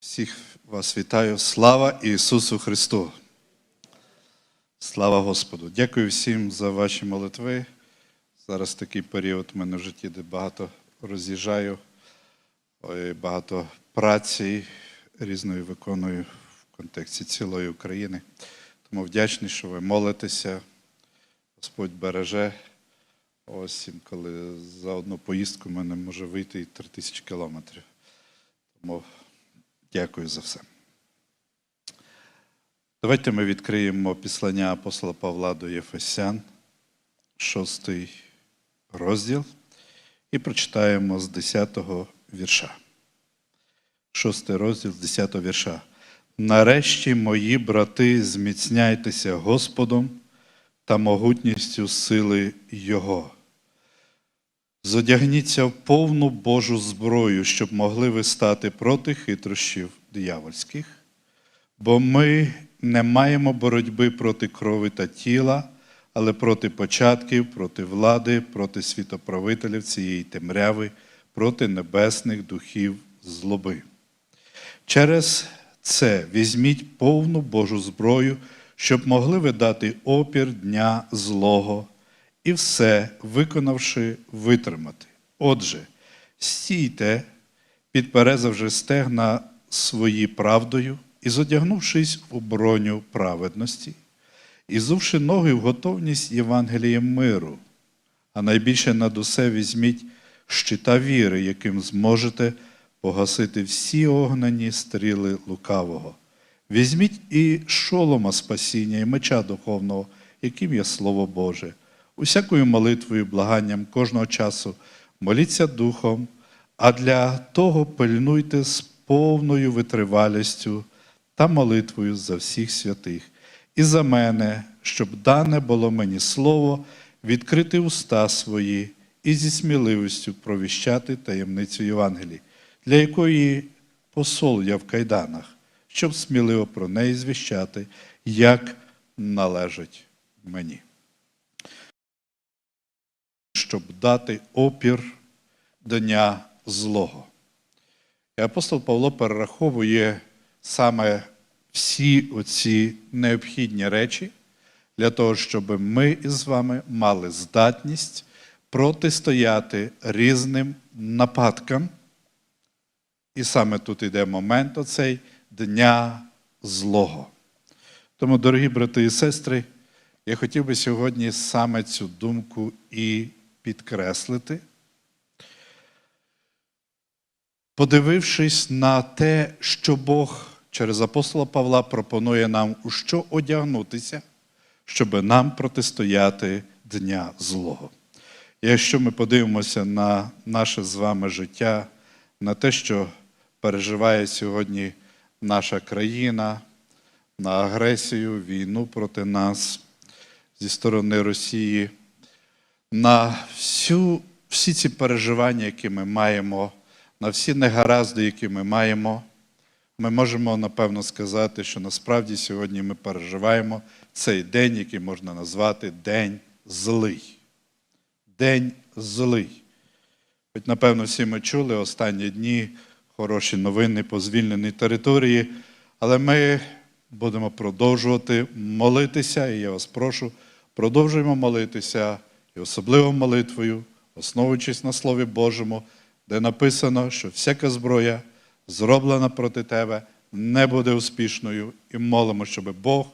Всіх вас вітаю. Слава Ісусу Христу! Слава Господу! Дякую всім за ваші молитви. Зараз такий період в мене в житті, де багато роз'їжджаю, багато праці різної виконую в контексті цілої України. Тому вдячний, що ви молитеся. Господь береже. Ось інколи за одну поїздку в мене може вийти і три тисячі кілометрів. Тому дякую за все. Давайте ми відкриємо післання апостола Павла до Єфесян, шостий розділ, і прочитаємо з 10-го вірша. Шостий розділ з 10-го вірша. Нарешті, мої брати, зміцняйтеся Господом та могутністю сили Його. Зодягніться в повну Божу зброю, щоб могли ви стати проти хитрощів диявольських, бо ми не маємо боротьби проти крови та тіла, але проти початків, проти влади, проти світоправителів цієї темряви, проти небесних духів злоби. Через це візьміть повну Божу зброю, щоб могли ви дати опір дня злого і все, виконавши, витримати. Отже, стійте, підперезавши стегна свої правдою і зодягнувшись у броню праведності, і зувши ноги в готовність Євангелієм миру, а найбільше над усе візьміть щита віри, яким зможете погасити всі огнені стріли лукавого. Візьміть і шолома спасіння, і меча духовного, яким є Слово Боже. Усякою молитвою, благанням кожного часу моліться Духом, а для того пильнуйте з повною витривалістю та молитвою за всіх святих, і за мене, щоб дане було мені слово, відкрити уста свої і зі сміливістю провіщати таємницю Євангелії, для якої посол я в кайданах, щоб сміливо про неї звіщати, як належить мені щоб дати опір дня злого. І апостол Павло перераховує саме всі оці необхідні речі для того, щоб ми із вами мали здатність протистояти різним нападкам. І саме тут йде момент оцей дня злого. Тому, дорогі брати і сестри, я хотів би сьогодні саме цю думку і підкреслити, подивившись на те, що Бог через апостола Павла пропонує нам у що одягнутися, щоб нам протистояти дня злого. Якщо ми подивимося на наше з вами життя, на те, що переживає сьогодні наша країна, на агресію, війну проти нас зі сторони Росії, на всю, всі ці переживання, які ми маємо, на всі негаразди, які ми маємо, ми можемо напевно сказати, що насправді сьогодні ми переживаємо цей день, який можна назвати День злий. День злий. Хоч, напевно, всі ми чули останні дні хороші новини по звільненій території, але ми будемо продовжувати молитися, і я вас прошу, продовжуємо молитися і особливо молитвою, основуючись на Слові Божому, де написано, що всяка зброя, зроблена проти тебе, не буде успішною, і молимо, щоб Бог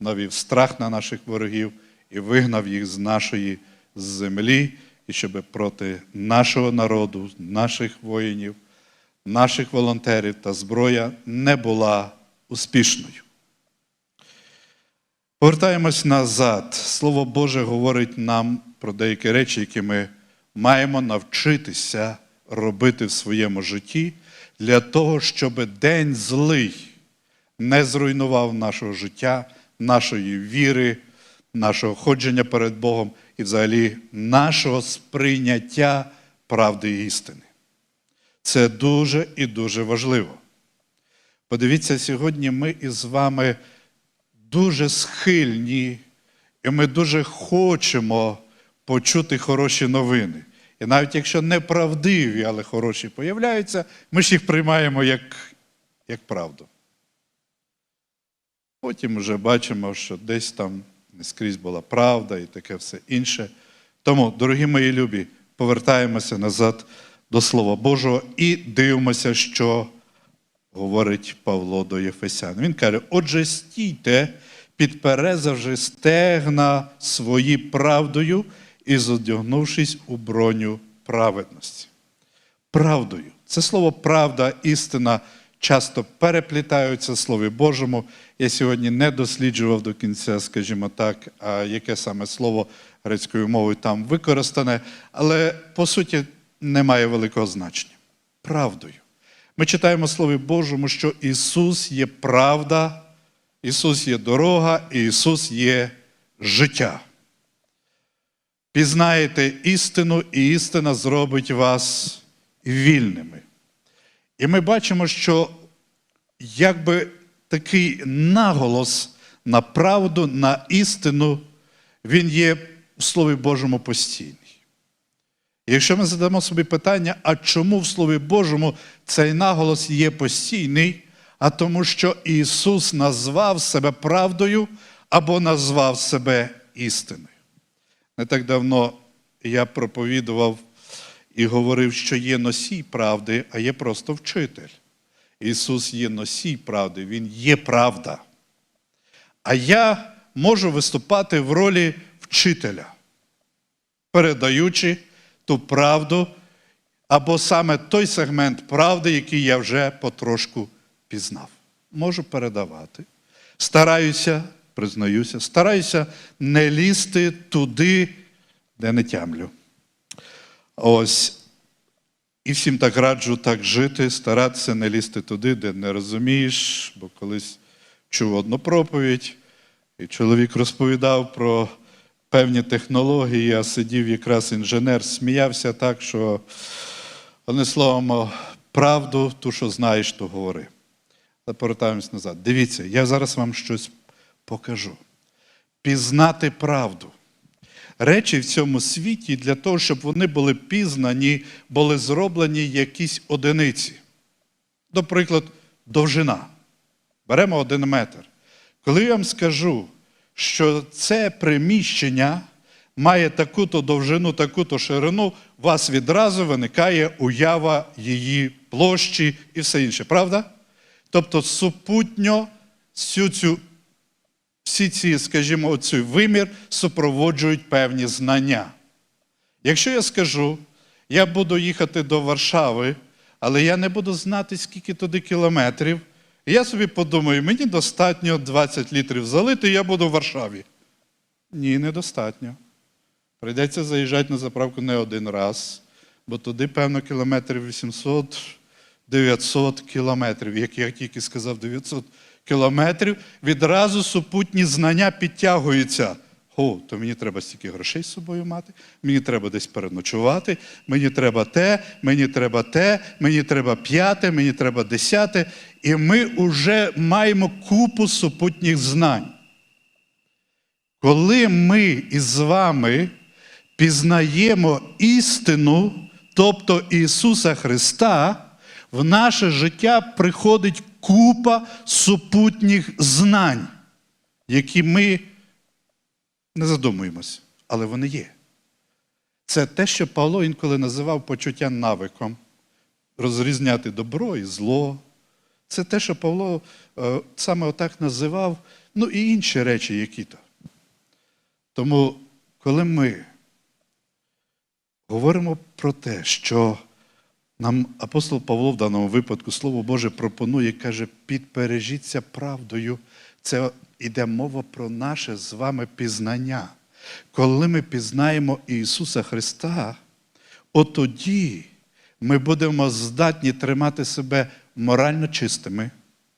навів страх на наших ворогів і вигнав їх з нашої землі, і щоб проти нашого народу, наших воїнів, наших волонтерів та зброя не була успішною. Повертаємось назад. Слово Боже говорить нам про деякі речі, які ми маємо навчитися робити в своєму житті для того, щоб день злий не зруйнував нашого життя, нашої віри, нашого ходження перед Богом і взагалі нашого сприйняття правди і істини. Це дуже і дуже важливо. Подивіться, сьогодні ми із вами дуже схильні, і ми дуже хочемо почути хороші новини. І навіть якщо неправдиві, але хороші появляються, ми ж їх приймаємо як як правду. Потім вже бачимо, що десь там не скрізь була правда і таке все інше. Тому, дорогі мої любі, повертаємося назад до Слова Божого і дивимося, що говорить Павло до Єфесян. Він каже: отже, стійте, підперезавши стегна свої правдою і задягнувшись у броню праведності. Правдою. Це слово правда, істина часто переплітаються в Слові Божому. Я сьогодні не досліджував до кінця, скажімо так, яке саме слово грецькою мовою там використане, але по суті немає великого значення. Правдою. Ми читаємо Слові Божому, що Ісус є правда, Ісус є дорога, і Ісус є життя. Пізнаєте істину, і істина зробить вас вільними. І ми бачимо, що якби такий наголос на правду, на істину, він є в Слові Божому постійний. Якщо ми задамо собі питання, а чому в Слові Божому цей наголос є постійний, а тому, що Ісус назвав себе правдою або назвав себе істиною. Не так давно я проповідував і говорив, що є носій правди, а є просто вчитель. Ісус є носій правди, Він є правда. А я можу виступати в ролі вчителя, передаючи ту правду, або саме той сегмент правди, який я вже потрошку пізнав. Можу передавати. Стараюся, признаюся, стараюся не лізти туди, де не тямлю. Ось. І всім так раджу так жити, старатися не лізти туди, де не розумієш, бо колись чув одну проповідь, і чоловік розповідав про певні технології, а сидів якраз інженер, сміявся так, що, одним словом, правду, ту, що знаєш, то говори. Повертаємось назад. Дивіться, я зараз вам щось покажу. Пізнати правду. Речі в цьому світі для того, щоб вони були пізнані, були зроблені якісь одиниці. Наприклад, довжина. Беремо один метр. Коли я вам скажу, що це приміщення має таку-то довжину, таку-то ширину, вас відразу виникає уява її площі і все інше, правда? Тобто супутньо всю цю всі ці, скажімо, оцей вимір супроводжують певні знання. Якщо я скажу, я буду їхати до Варшави, але я не буду знати, скільки туди кілометрів, я собі подумаю, мені достатньо 20 літрів залити, і я буду в Варшаві. Ні, недостатньо. Прийдеться заїжджати на заправку не один раз, бо туди, певно, кілометрів 800, 900 кілометрів. Як я тільки сказав 900 кілометрів, відразу супутні знання підтягуються. О, то мені треба стільки грошей з собою мати, мені треба десь переночувати, мені треба те, мені треба те, мені треба п'яте, мені треба десяте. І ми вже маємо купу супутніх знань. Коли ми із вами пізнаємо істину, тобто Ісуса Христа, в наше життя приходить купа супутніх знань, які ми не задумуємось, але вони є. Це те, що Павло інколи називав почуття навиком, розрізняти добро і зло. Це те, що Павло е, саме отак називав, ну і інші речі, які-то. Тому, коли ми говоримо про те, що нам апостол Павло в даному випадку Слово Боже пропонує, каже, підпережіться правдою. Це йде мова про наше з вами пізнання. Коли ми пізнаємо Ісуса Христа, от тоді ми будемо здатні тримати себе морально чистими.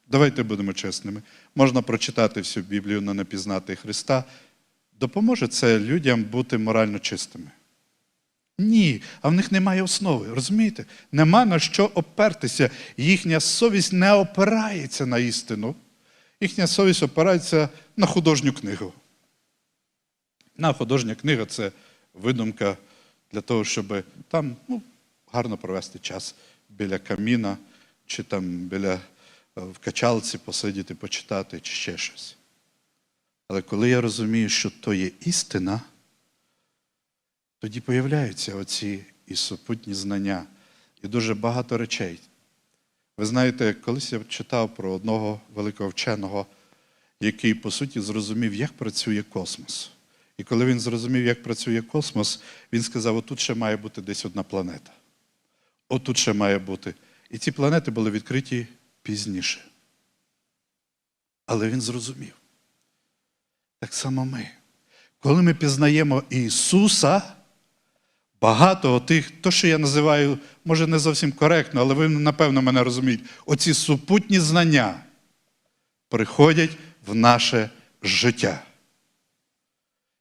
Давайте будемо чесними. Можна прочитати всю Біблію, але не пізнати Христа. Допоможе це людям бути морально чистими. Ні, а в них немає основи. Розумієте? Нема на що опертися. Їхня совість не опирається на істину. Їхня совість опирається на художню книгу. На художня книга це видумка для того, щоб там ну, гарно провести час біля каміна чи там біля в качалці посидіти, почитати чи ще щось. Але коли я розумію, що то є істина, тоді появляються оці і супутні знання, і дуже багато речей. Ви знаєте, колись я читав про одного великого вченого, який, по суті, зрозумів, як працює космос. І коли він зрозумів, як працює космос, він сказав: отут ще має бути десь одна планета. Отут ще має бути. І ці планети були відкриті пізніше. Але він зрозумів. Так само ми. Коли ми пізнаємо Ісуса, багато тих, то, що я називаю, може не зовсім коректно, але ви, напевно, мене розумієте, оці супутні знання приходять в наше життя.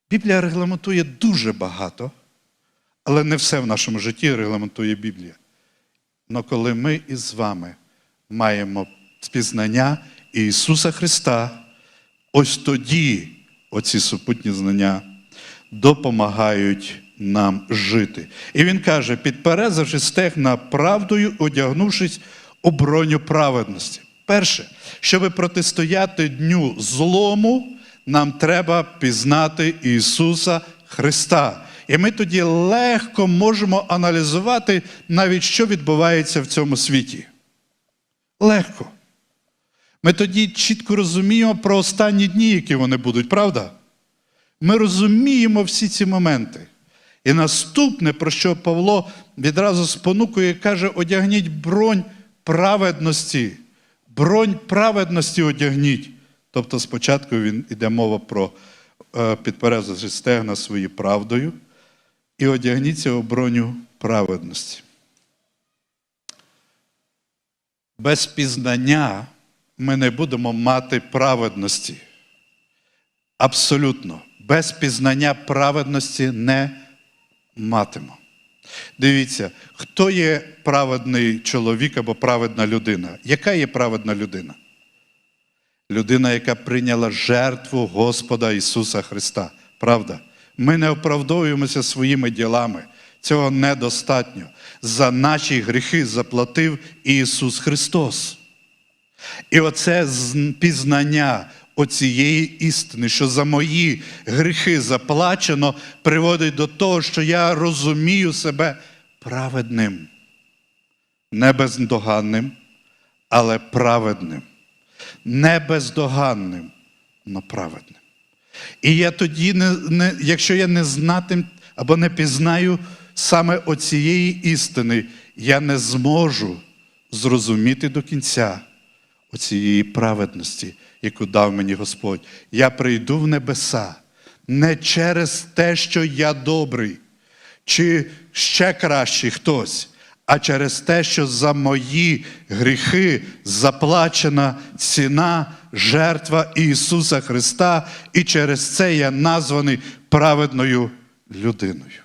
Біблія регламентує дуже багато, але не все в нашому житті регламентує Біблія. Але коли ми із вами маємо спізнання Ісуса Христа, ось тоді оці супутні знання допомагають нам жити. І він каже: підперезавши стегна правдою, одягнувшись у броню праведності. Перше, щоб протистояти дню злому, нам треба пізнати Ісуса Христа. І ми тоді легко можемо аналізувати навіть, що відбувається в цьому світі. Легко. Ми тоді чітко розуміємо про останні дні, які вони будуть, правда? Ми розуміємо всі ці моменти. І наступне, про що Павло відразу спонукує, каже: одягніть бронь праведності. Бронь праведності одягніть. Тобто спочатку він іде мова про е, підперезавши стегна свої правдою, і одягніться у броню праведності. Без пізнання ми не будемо мати праведності. Абсолютно. Без пізнання праведності не матимо. Дивіться, хто є праведний чоловік або праведна людина? Яка є праведна людина? Людина, яка прийняла жертву Господа Ісуса Христа. Правда? Ми не оправдовуємося своїми ділами. Цього недостатньо. За наші гріхи заплатив Ісус Христос. І оце пізнання оцієї істини, що за мої гріхи заплачено, приводить до того, що я розумію себе праведним, не бездоганним, але праведним, не бездоганним, але праведним. І я тоді, не, не, якщо я не знатим або не пізнаю саме оцієї істини, я не зможу зрозуміти до кінця оцієї праведності, яку дав мені Господь. Я прийду в небеса не через те, що я добрий, чи ще кращий хтось, а через те, що за мої гріхи заплачена ціна, жертва Ісуса Христа, і через це я названий праведною людиною.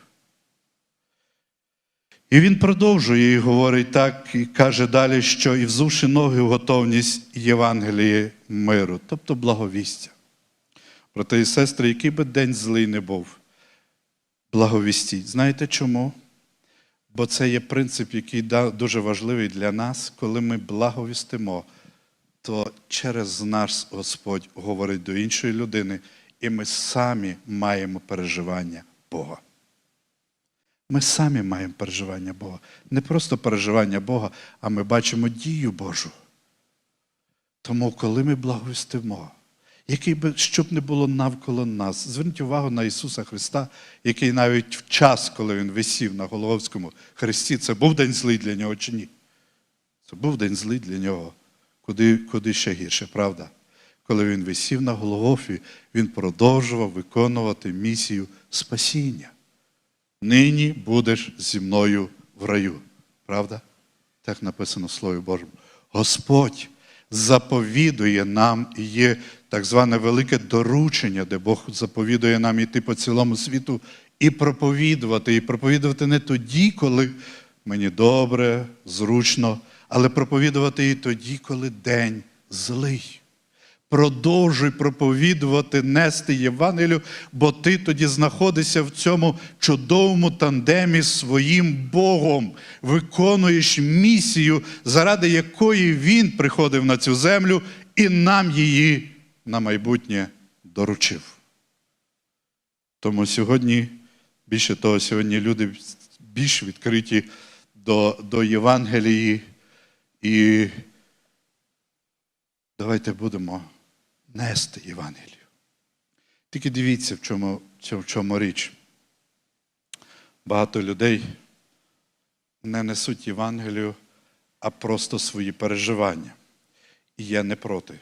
І він продовжує і говорить так, і каже далі, що і взувши ноги в готовність Євангелії миру, тобто благовістя. Брати і сестри, який би день злий не був, благовістіть. Знаєте чому? Бо це є принцип, який дуже важливий для нас, коли ми благовістимо, то через нас Господь говорить до іншої людини, і ми самі маємо переживання Бога. Ми самі маємо переживання Бога. Не просто переживання Бога, а ми бачимо дію Божу. Тому, коли ми благовістимо, який би що б не було навколо нас, зверніть увагу на Ісуса Христа, який навіть в час, коли Він висів на Головському хресті, це був день злий для нього чи ні? Це був день злий для нього. Куди, куди ще гірше, правда? Коли він висів на Голгофі, він продовжував виконувати місію спасіння. Нині будеш зі мною в раю. Правда? Так написано в Слові Божому. Господь заповідує нам і є так зване велике доручення, де Бог заповідує нам іти по цілому світу і проповідувати. І проповідувати не тоді, коли мені добре, зручно, але проповідувати і тоді, коли день злий. Продовжуй проповідувати, нести Євангелію, бо ти тоді знаходишся в цьому чудовому тандемі з своїм Богом, виконуєш місію, заради якої Він приходив на цю землю і нам її на майбутнє доручив. Тому сьогодні, більше того, сьогодні люди більш відкриті до, до Євангелії. І давайте будемо нести Євангелію. Тільки дивіться, в чому, в чому річ. Багато людей не несуть Євангелію, а просто свої переживання. І я не проти,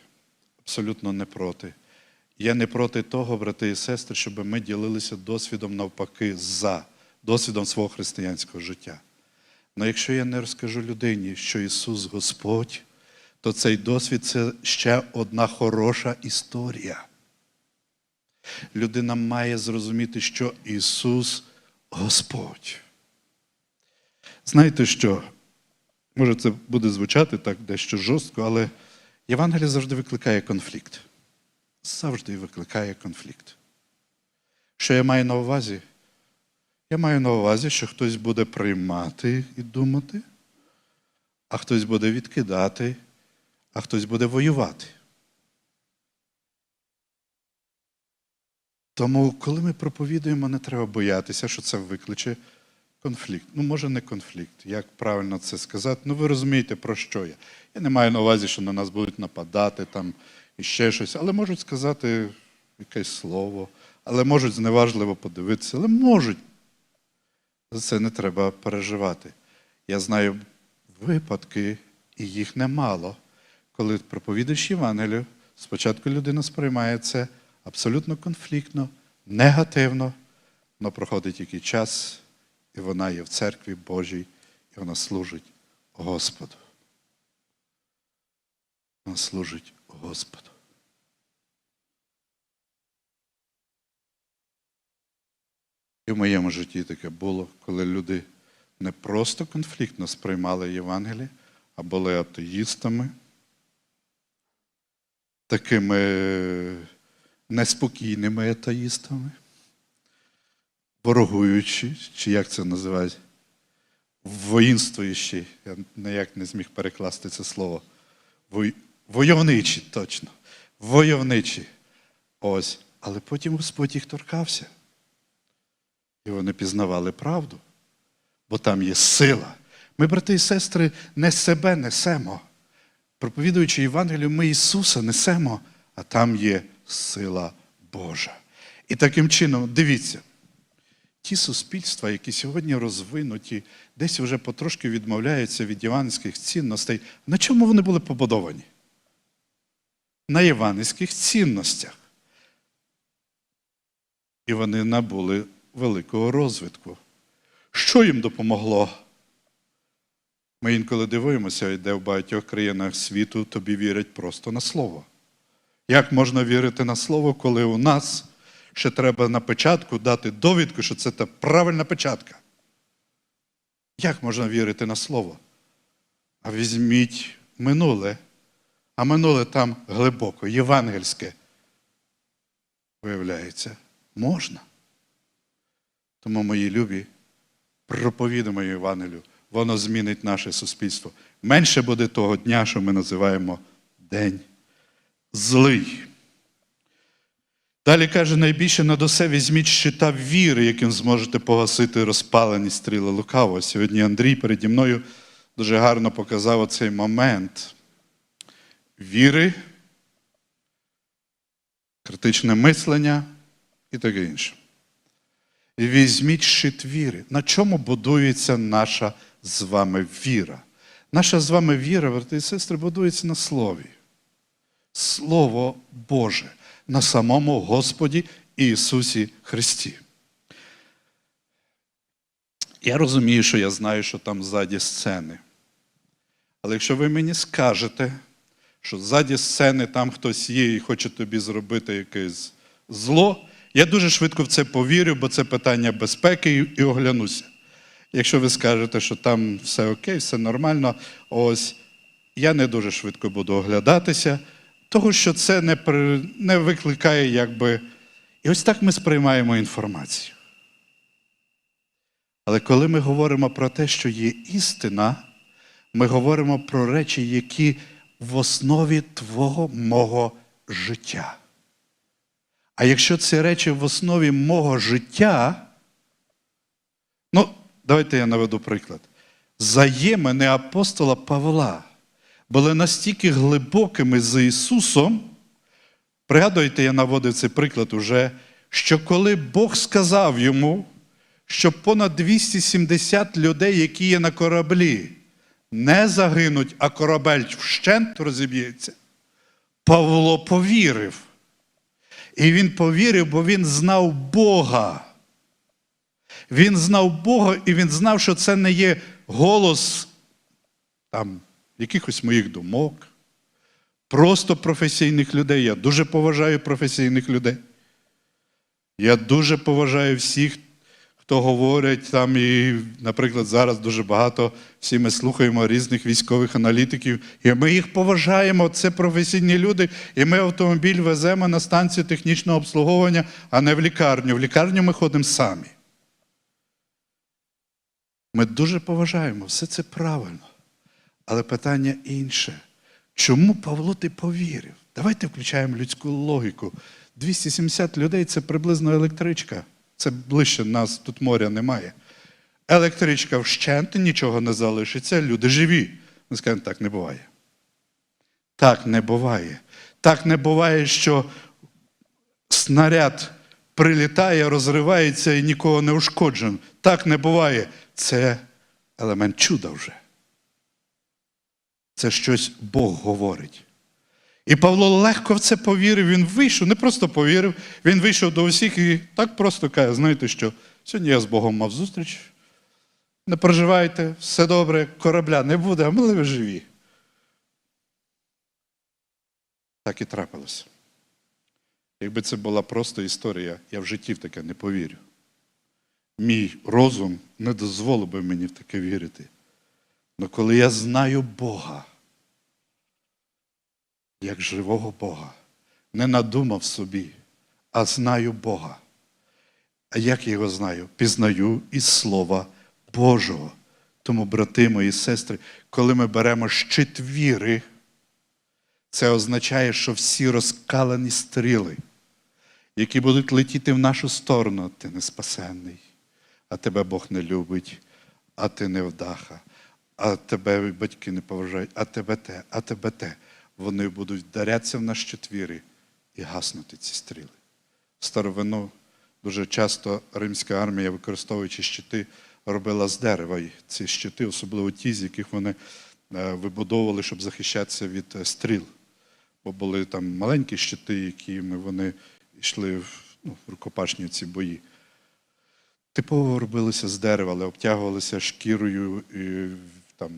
абсолютно не проти. Я не проти того, брати і сестри, щоб ми ділилися досвідом навпаки за досвідом свого християнського життя. Але якщо я не розкажу людині, що Ісус Господь, то цей досвід це ще одна хороша історія. Людина має зрозуміти, що Ісус Господь. Знаєте що? Може, це буде звучати так дещо жорстко, але Євангелія завжди викликає конфлікт. Завжди викликає конфлікт. Що я маю на увазі? Я маю на увазі, що хтось буде приймати і думати, а хтось буде відкидати, а хтось буде воювати. Тому, коли ми проповідуємо, не треба боятися, що це викличе конфлікт. Ну, може, не конфлікт, як правильно це сказати. Ну, ви розумієте, про що я. Я не маю на увазі, що на нас будуть нападати там і ще щось, але можуть сказати якесь слово, але можуть зневажливо подивитися, але можуть. За це не треба переживати. Я знаю випадки, і їх немало, коли проповідаєш Євангелію, спочатку людина сприймає це абсолютно конфліктно, негативно, але проходить який час, і вона є в церкві Божій, і вона служить Господу. Вона служить Господу. І в моєму житті таке було, коли люди не просто конфліктно сприймали Євангеліє, а були атеїстами, такими неспокійними атеїстами, ворогуючи, чи як це називають, воїнствуючи, я ніяк не зміг перекласти це слово. Войовничі, точно. Войовничі. Ось. Але потім Господь їх торкався. І вони пізнавали правду, бо там є сила. Ми, брати і сестри, не себе несемо. Проповідуючи Євангелію, ми Ісуса несемо, а там є сила Божа. І таким чином, дивіться, ті суспільства, які сьогодні розвинуті, десь вже потрошки відмовляються від євангельських цінностей, на чому вони були побудовані? На євангельських цінностях. І вони набули великого розвитку. Що їм допомогло? Ми інколи дивуємося, де в багатьох країнах світу тобі вірять просто на слово. Як можна вірити на слово, коли у нас ще треба на печатку дати довідку, що це та правильна печатка? Як можна вірити на слово? А візьміть минуле, а минуле там глибоко, євангельське. Виявляється, можна. Тому, мої любі, проповідаємо Євангелію, воно змінить наше суспільство. Менше буде того дня, що ми називаємо День злий. Далі каже, найбільше над усе візьміть щита віри, яким зможете погасити розпалені стріли лукаво. Сьогодні Андрій переді мною дуже гарно показав оцей момент віри, критичне мислення і таке інше. І візьміть щит віри. На чому будується наша з вами віра? Наша з вами віра, брати і сестри, будується на слові. Слово Боже на самому Господі Ісусі Христі. Я розумію, що я знаю, що там ззаді сцени. Але якщо ви мені скажете, що ззаді сцени там хтось є і хоче тобі зробити якесь зло, я дуже швидко в це повірю, бо це питання безпеки і оглянуся. Якщо ви скажете, що там все окей, все нормально, ось я не дуже швидко буду оглядатися, того, що це не, при- не викликає, якби. І ось так ми сприймаємо інформацію. Але коли ми говоримо про те, що є істина, ми говоримо про речі, які в основі твого мого життя. А якщо ці речі в основі мого життя, давайте я наведу приклад. Заємини апостола Павла були настільки глибокими з Ісусом, пригадуєте, я наводив цей приклад уже, що коли Бог сказав йому, що понад 270 людей, які є на кораблі, не загинуть, а корабель вщент розіб'ється, Павло повірив. І він повірив, бо він знав Бога. Він знав Бога, і він знав, що це не є голос там, якихось моїх думок, просто професійних людей. Я дуже поважаю професійних людей. Я дуже поважаю всіх, хто говорять там, і, наприклад, зараз дуже багато всі ми слухаємо різних військових аналітиків, і ми їх поважаємо. Це професійні люди, і ми автомобіль веземо на станцію технічного обслуговування, а не в лікарню. В лікарню ми ходимо самі. Ми дуже поважаємо, все це правильно. Але питання інше. Чому Павло ти повірив? Давайте включаємо людську логіку. 270 людей це приблизно електричка. Це ближче нас, тут моря немає. Електричка вщент, нічого не залишиться, люди живі. Ми скажемо, так не буває. Так не буває. Так не буває, що снаряд прилітає, розривається і нікого не ушкоджен. Так не буває. Це елемент чуда вже. Це щось Бог говорить. І Павло легко в це повірив. Він вийшов, не просто повірив, він вийшов до усіх і так просто каже: знаєте що, сьогодні я з Богом мав зустріч. Не переживайте, все добре, корабля не буде, а ми ви живі. Так і трапилося. Якби це була просто історія, я в житті в таке не повірю. Мій розум не дозволив би мені в таке вірити. Але коли я знаю Бога, як живого Бога, не надумав собі, а знаю Бога. А як я його знаю? Пізнаю із Слова Божого. Тому, брати мої сестри, коли ми беремо щит віри, це означає, що всі розкалені стріли, які будуть летіти в нашу сторону, ти не спасенний, а тебе Бог не любить, а ти не вдаха, а тебе батьки не поважають, а тебе те, а тебе те. Вони будуть вдарятися в наш щит віри і гаснути ці стріли. Старовину дуже часто римська армія, використовуючи щити, робила з дерева ці щити, особливо ті, з яких вони е, вибудовували, щоб захищатися від е, стріл. Бо були там маленькі щити, якими вони йшли в, ну, рукопашні ці бої. Типово робилися з дерева, але обтягувалися шкірою там,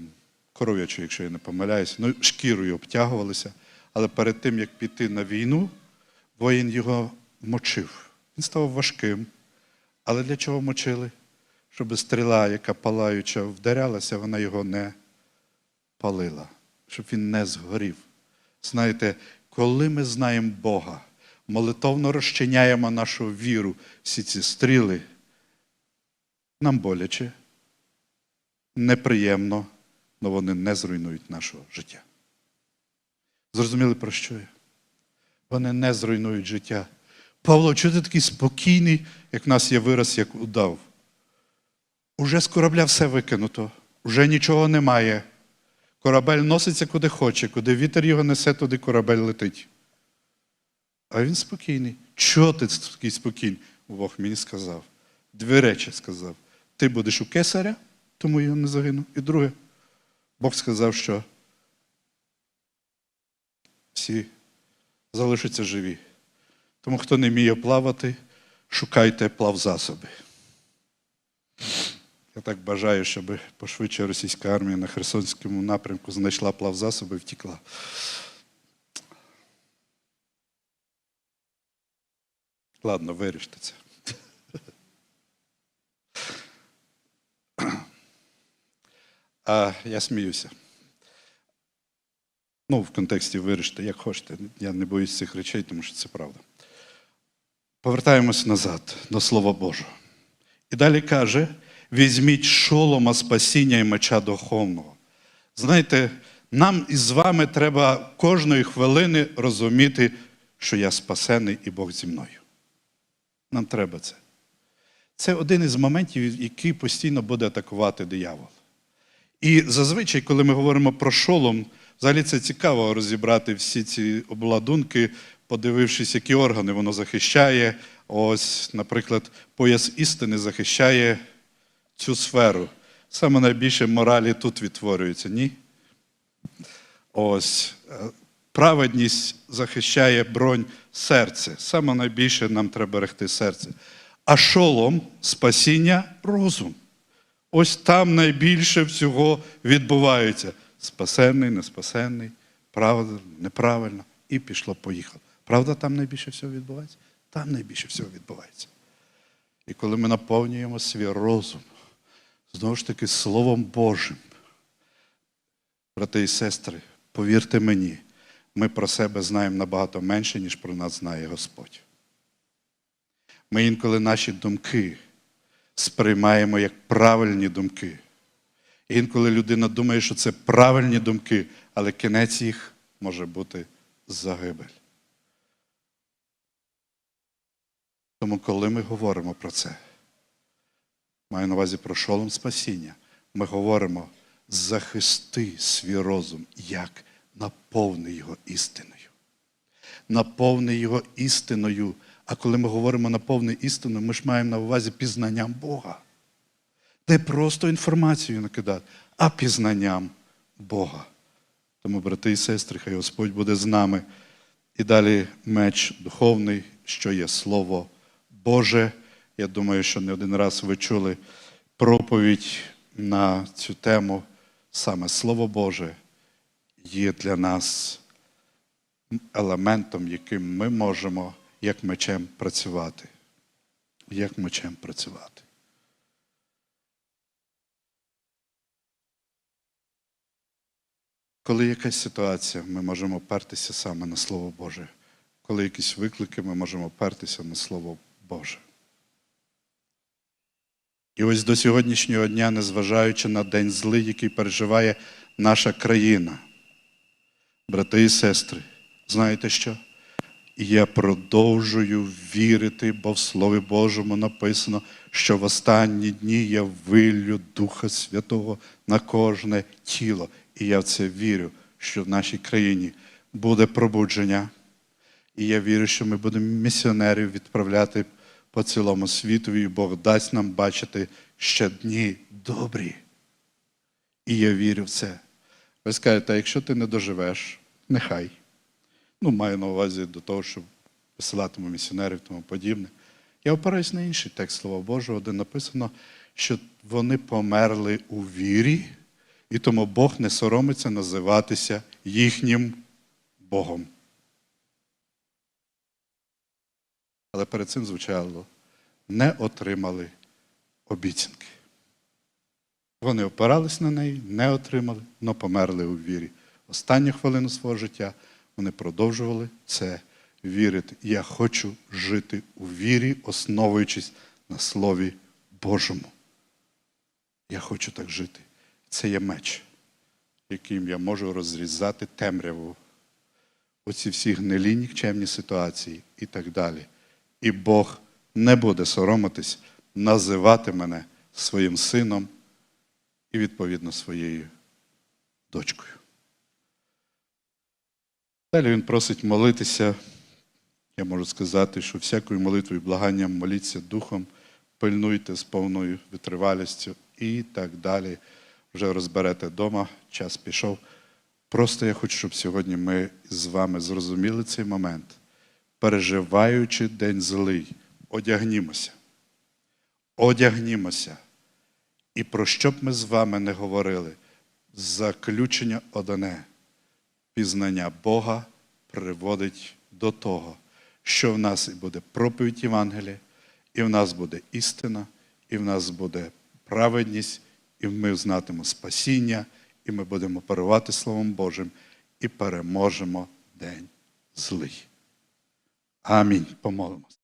коров'ячою, якщо я не помиляюся, ну, шкірою обтягувалися. Але перед тим, як піти на війну, воїн його мочив. Він став важким. Але для чого мочили? Щоб стріла, яка палаюча, вдарялася, вона його не палила, щоб він не згорів. Знаєте, коли ми знаємо Бога, молитовно розчиняємо нашу віру, всі ці стріли, нам боляче, неприємно, але вони не зруйнують нашого життя. Зрозуміли, про що я? Вони не зруйнують життя. Павло, чого ти такий спокійний, як в нас є вираз, як удав? Уже з корабля все викинуто, уже нічого немає. Корабель носиться куди хоче, куди вітер його несе, туди корабель летить. А він спокійний. Чого ти такий спокійний? Бог мені сказав. Дві речі сказав. Ти будеш у кесаря, тому я не загину. І друге, Бог сказав, що всі залишаться живі. Тому хто не вміє плавати, шукайте плавзасоби. Я так бажаю, щоб пошвидше російська армія на Херсонському напрямку знайшла плавзасоби і втікла. Ладно, виріште це. А я сміюся. Ну, в контексті вирішите, як хочете. Я не боюсь цих речей, тому що це правда. Повертаємось назад до Слова Божого. І далі каже: візьміть шолома спасіння і меча духовного. Знаєте, нам із вами треба кожної хвилини розуміти, що я спасений і Бог зі мною. Нам треба це. Це один із моментів, який постійно буде атакувати диявол. І зазвичай, коли ми говоримо про шолом, взагалі це цікаво розібрати всі ці обладунки, подивившись, які органи воно захищає. Ось, наприклад, пояс істини захищає цю сферу. Саме найбільше моралі тут відтворюється, ні? Ось е, праведність захищає бронь серце. Саме найбільше нам треба берегти серце. А шолом спасіння розум. Ось там найбільше всього відбувається. Спасенний, неспасенний, правда, неправильно. І пішло, поїхало. Правда, там найбільше всього відбувається? Там найбільше всього відбувається. І коли ми наповнюємо свій розум, знову ж таки, Словом Божим, брати і сестри, повірте мені, ми про себе знаємо набагато менше, ніж про нас знає Господь. Ми інколи наші думки сприймаємо як правильні думки. Інколи людина думає, що це правильні думки, але кінець їх може бути загибель. Тому, коли ми говоримо про це, маю на увазі про шолом спасіння, ми говоримо захисти свій розум, як наповни його істиною. Наповни його істиною. А коли ми говоримо наповни істиною, ми ж маємо на увазі пізнанням Бога. Не просто інформацію накидати, а пізнанням Бога. Тому, брати і сестри, хай Господь буде з нами. І далі меч духовний, що є Слово Боже. Я думаю, що не один раз ви чули проповідь на цю тему. Саме Слово Боже є для нас елементом, яким ми можемо як мечем працювати. Як мечем працювати. Коли якась ситуація, ми можемо пертися саме на Слово Боже. Коли якісь виклики, ми можемо пертися на Слово Боже. І ось до сьогоднішнього дня, незважаючи на день злий, який переживає наша країна, брати і сестри, знаєте що? Я продовжую вірити, бо в Слові Божому написано, що в останні дні я виллю Духа Святого на кожне тіло. І я в це вірю, що в нашій країні буде пробудження. І я вірю, що ми будемо місіонерів відправляти по цілому світу, і Бог дасть нам бачити ще дні добрі. І я вірю в це. Ви скажете, а якщо ти не доживеш, нехай. Ну, маю на увазі до того, щоб висилатиму місіонерів і тому подібне. Я опираюсь на інший текст Слова Божого, де написано, що вони померли у вірі, і тому Бог не соромиться називатися їхнім Богом. Але перед цим звучало, не отримали обіцянки. Вони опирались на неї, не отримали, але померли у вірі. Останню хвилину свого життя вони продовжували це вірити. Я хочу жити у вірі, основуючись на Слові Божому. Я хочу так жити. Це є меч, яким я можу розрізати темряву, оці всі гнилі нікчемні ситуації і так далі. І Бог не буде соромитись називати мене своїм сином і, відповідно, своєю дочкою. Далі він просить молитися. Я можу сказати, що всякою молитвою і благанням моліться духом, пильнуйте з повною витривалістю і так далі. Вже розберете вдома, час пішов. Просто я хочу, щоб сьогодні ми з вами зрозуміли цей момент. Переживаючи день злий, одягнімося. Одягнімося. І про що б ми з вами не говорили, заключення одне пізнання Бога приводить до того, що в нас і буде проповідь Євангелія, і в нас буде істина, і в нас буде праведність, і ми знатимо спасіння, і ми будемо парувати Словом Божим. і переможемо день злий. Амінь. Помолимось.